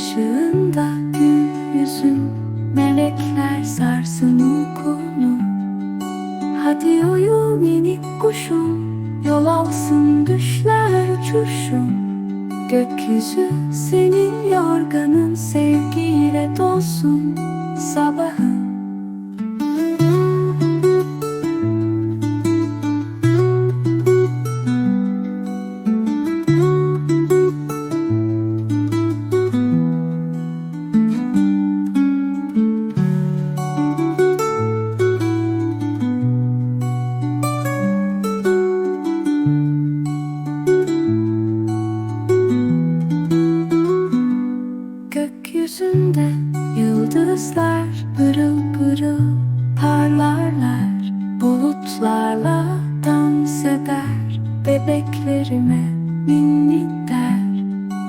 ışığında gül yüzün Melekler sarsın uykunu. Hadi uyu minik kuşum Yol alsın düşler uçuşum. Gökyüzü senin yorganın Sevgiyle dolsun sabahın Gökyüzünde yıldızlar pırıl pırıl parlarlar Bulutlarla dans eder bebeklerime ninni der.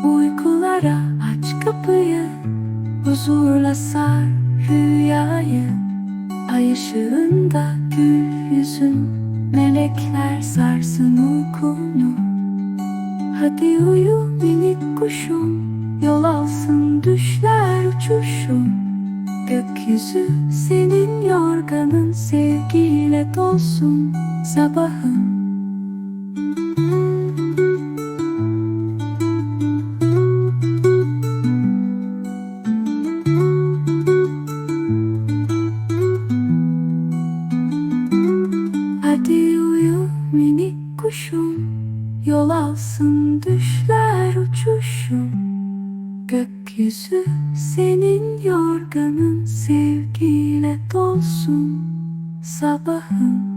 Uykulara aç kapıyı huzurla sar rüyayı. Ay ışığında gül yüzün Yol alsın düşler uçuşum. Gökyüzü senin yorganın Sevgiyle dolsun. Sabahın Gökyüzü senin yorganın Sevgiyle dolsun sabahın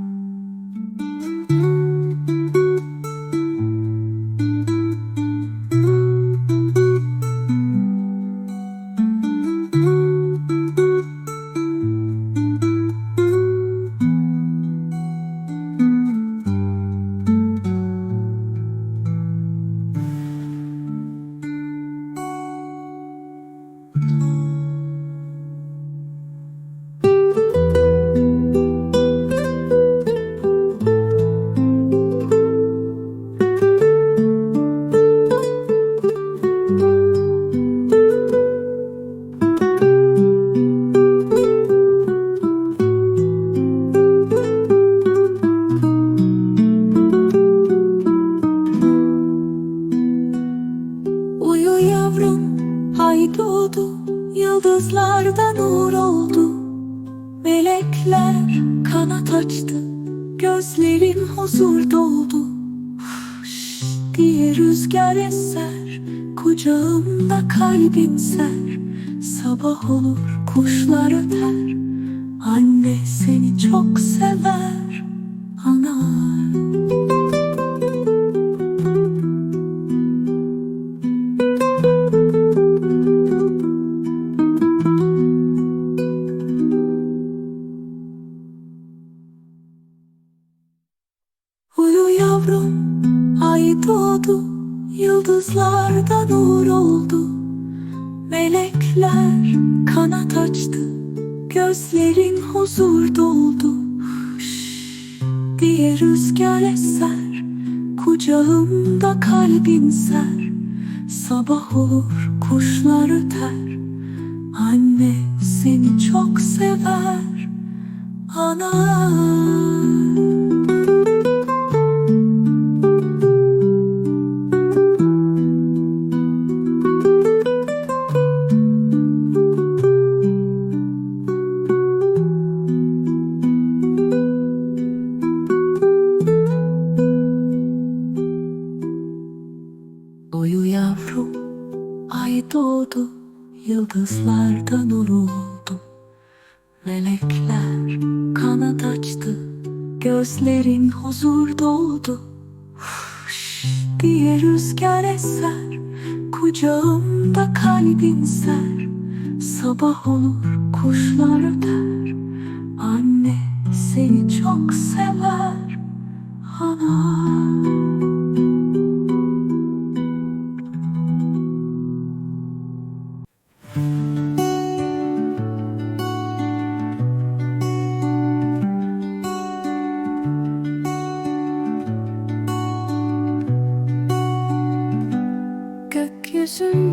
Yıldızlarda nur oldu. Melekler kanat açtı. Gözlerin huzur doldu. Huş diye rüzgar eser. Kucağımda kalbim ser. Sabah olur kuşlar öter. Anne seni çok sever. Ana yıldızlarda nur oldu. Melekler kanat açtı, gözlerin huzur doldu. Şş, diye rüzgar eser, kucağımda kalbin ser. Sabah olur, kuşlar öter, anne seni çok sever. Ana. Melekler kanat açtı, gözlerin huzur doldu. Huş diye rüzgar eser, kucağımda kalbin ser. Sabah olur, kuşlar öter,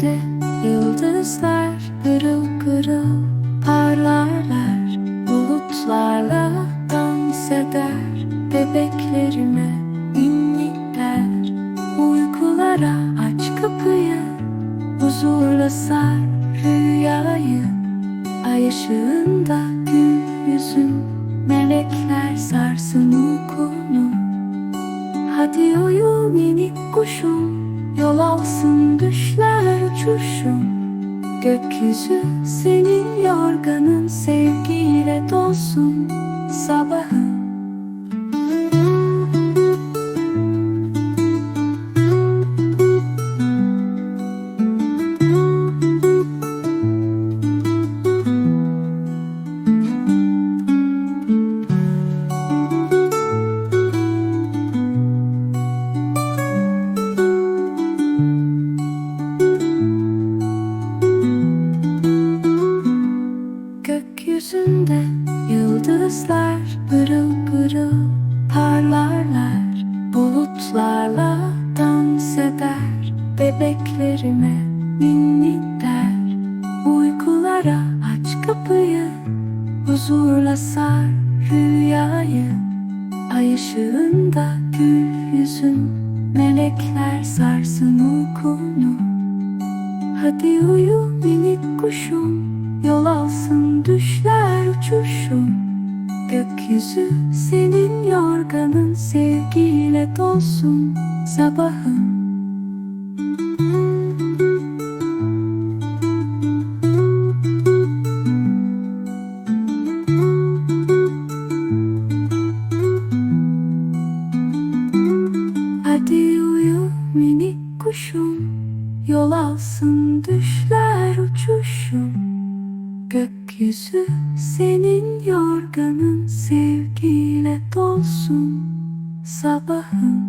Gökyüzünde yıldızlar pırıl pırıl parlarlar Bulutlarla dans eder bebeklerime inlikler Uykulara aç kapıyı huzurla sar rüyayı. Ay ışığında gül yüzün melekler sarsın uykunu. Hadi uyu minik kuşum Yol alsın düşler uçuşum. Gökyüzü senin yorganın Sevgiyle dolsun. Sabahın pırıl pırıl parlarlar Bulutlarla dans eder. Bebeklerime ninni der Uykulara aç kapıyı. Huzurla sar rüyayı Ay ışığında gül yüzün. Melekler sarsın uykunu. Hadi uyu minik kuşum Yol alsın düşler uçuşum Gökyüzü senin yorganın Sevgiyle dolsun sabahın. Hadi uyu minik kuşum Yol alsın düşler uçuşum Dolsun sabahın